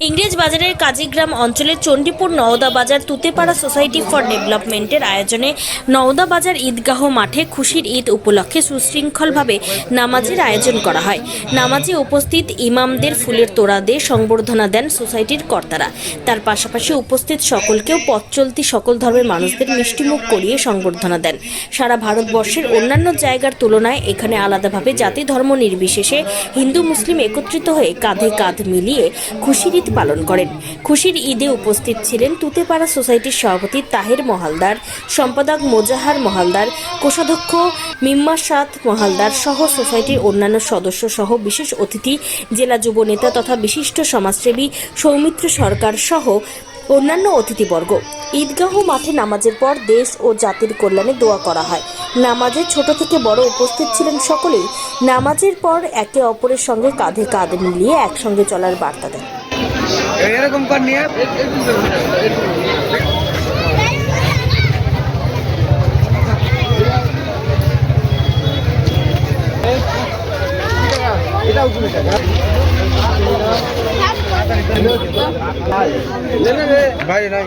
ইংরেজ বাজারের কাজীগ্রাম অঞ্চলের চণ্ডীপুর নওদা বাজার তুতেপাড়া সোসাইটি ফর ডেভেলপমেন্টের আয়োজনে নওদা বাজার ঈদগাহ মাঠে খুশির ঈদ উপলক্ষে সুশৃঙ্খলভাবে নামাজের আয়োজন করা হয়। নামাজে উপস্থিত ইমামদের ফুলের তোড়া দিয়ে সংবর্ধনা দেন সোসাইটির কর্তারা। তার পাশাপাশি উপস্থিত সকলকেও পথ চলতি সকল ধর্মের মানুষদের মিষ্টিমুখ করিয়ে সংবর্ধনা দেন। সারা ভারতবর্ষের অন্যান্য জায়গার তুলনায় এখানে আলাদাভাবে জাতি ধর্ম নির্বিশেষে হিন্দু মুসলিম একত্রিত হয়ে কাঁধে কাঁধ মিলিয়ে খুশির ঈদ পালন করেন। খুশির ঈদে উপস্থিত ছিলেন তুতেপাড়া সোসাইটির সভাপতি তাহের মহালদার, সম্পাদক মোজাহার মহালদার, কোষাধ্যক্ষ মিম্মা সাত মহালদার সহ সোসাইটির অন্যান্য সদস্য সহ বিশেষ অতিথি, জেলা যুব নেতা তথা বিশিষ্ট সমাজসেবী সৌমিত্র সরকার সহ অন্যান্য অতিথিবর্গ। ঈদগাহ মাঠে নামাজের পর দেশ ও জাতির কল্যাণে দোয়া করা হয়। নামাজে ছোট থেকে বড় উপস্থিত ছিলেন সকলেই। নামাজের পর একে অপরের সঙ্গে কাঁধে কাঁধ মিলিয়ে একসঙ্গে চলার বার্তা দেন। এরকম কর নিয়ে। ভাই নাই।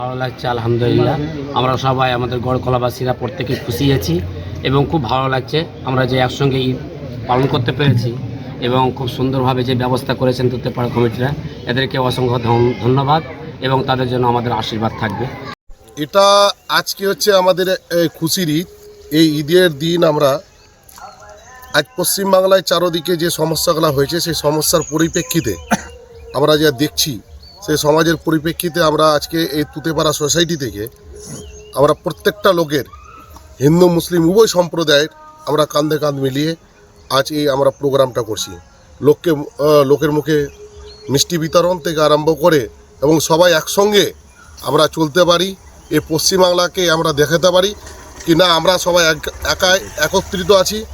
ভালো লাগছে, আলহামদুলিল্লাহ। আমরা সবাই আমাদের গড়কলাবাসীরা প্রত্যেকে খুশি আছি এবং খুব ভালো লাগছে আমরা যে একসঙ্গে ঈদ পালন করতে পেরেছি এবং খুব সুন্দরভাবে যে ব্যবস্থা করেছেন তুত্তেপাড়া কমিটিরা, এদেরকে অসংখ্য ধন- ধন্যবাদ এবং তাদের জন্য আমাদের আশীর্বাদ থাকবে। এটা আজকে হচ্ছে আমাদের খুশির ঈদ। এই ঈদের দিন আমরা আজ পশ্চিমবাংলায় চারোদিকে যে সমস্যাগুলো হয়েছে, সেই সমস্যার পরিপ্রেক্ষিতে আমরা যা দেখছি সেই সমাজের পরিপ্রেক্ষিতে আমরা আজকে এই তুতেপাড়া সোসাইটি থেকে আমরা প্রত্যেকটা লোকের, হিন্দু, মুসলিম, উভয় সম্প্রদায়ের আমরা কাঁধে কাঁধ মিলিয়ে আজ এই আমরা প্রোগ্রামটা করছি। লোককে লোকের মুখে মিষ্টি বিতরণ থেকে আরম্ভ করে এবং সবাই একসঙ্গে আমরা চলতে পারি এই পশ্চিমবাংলাকে আমরা দেখাতে পারি কি না আমরা সবাই এক- একত্রিত আছি।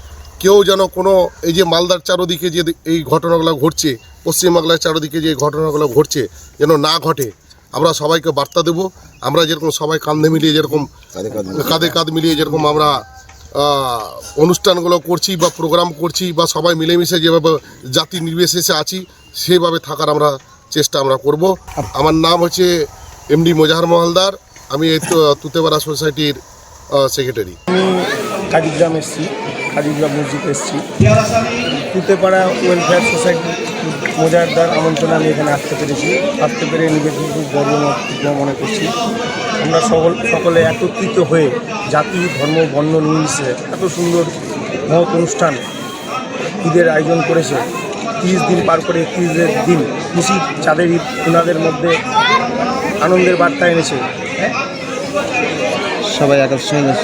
কেউ যেন কোনো এই যে মালদার চারোদিকে যে এই ঘটনাগুলো ঘটছে পশ্চিমবাংলার চারোদিকে যে ঘটনাগুলো ঘটছে যেন না ঘটে আমরা সবাইকে বার্তা দেব। আমরা যেরকম সবাই কাঁধে মিলিয়ে যেরকম কাঁধে কাঁধ মিলিয়ে। যেরকম আমরা অনুষ্ঠানগুলো করছি বা প্রোগ্রাম করছি বা সবাই মিলেমিশে যেভাবে জাতি নির্বিশেষে আছি সেভাবে থাকার আমরা চেষ্টা আমরা করব। আমার নাম হচ্ছে এমডি মোজাহার মহালদার আমি এই তু- তুতেপাড়া সোসাইটির সেক্রেটারি আমি কাজীগ্রাম এসছি কাজীগ্রাম মসজিদ এসছি। তুতেপাড়া ওয়েলফেয়ার সোসাইটি মোজারদার আমন্ত্রণে আমি এখানে আসতে পেরেছি। আসতে পেরে নিজেকে খুব গর্ব মনে করছি। আমরা সকল সকলে একত্রিত হয়ে জাতি ধর্ম বর্ণ নির্বিশেষে এত সুন্দর মহৎ অনুষ্ঠান ঈদের আয়োজন করেছে। তিরিশ দিন পার করে একত্রিশের দিন খুশি চাঁদের ঈদ ওনাদের মধ্যে আনন্দের বার্তা এনেছে। সবাই সঙ্গে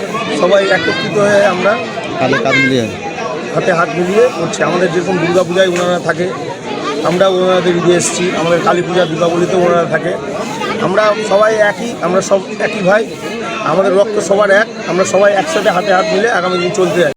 সবাই একত্রিত হয়ে আমরা কাঁধে কাঁধ মিলিয়ে। হাতে হাত মিলিয়ে করছে। আমাদের যেরকম দুর্গা পূজায় ওনারা থাকে আমরা ওনাদের ঈদে এসেছি, আমাদের কালী পূজা, দীপাবলিতে ওনারা থাকে। আমরা সবাই একই, আমরা সব একই ভাই, আমাদের রক্ত সবার এক, আমরা সবাই একসাথে হাতে হাত মিলে আগামী দিন চলতে যাই।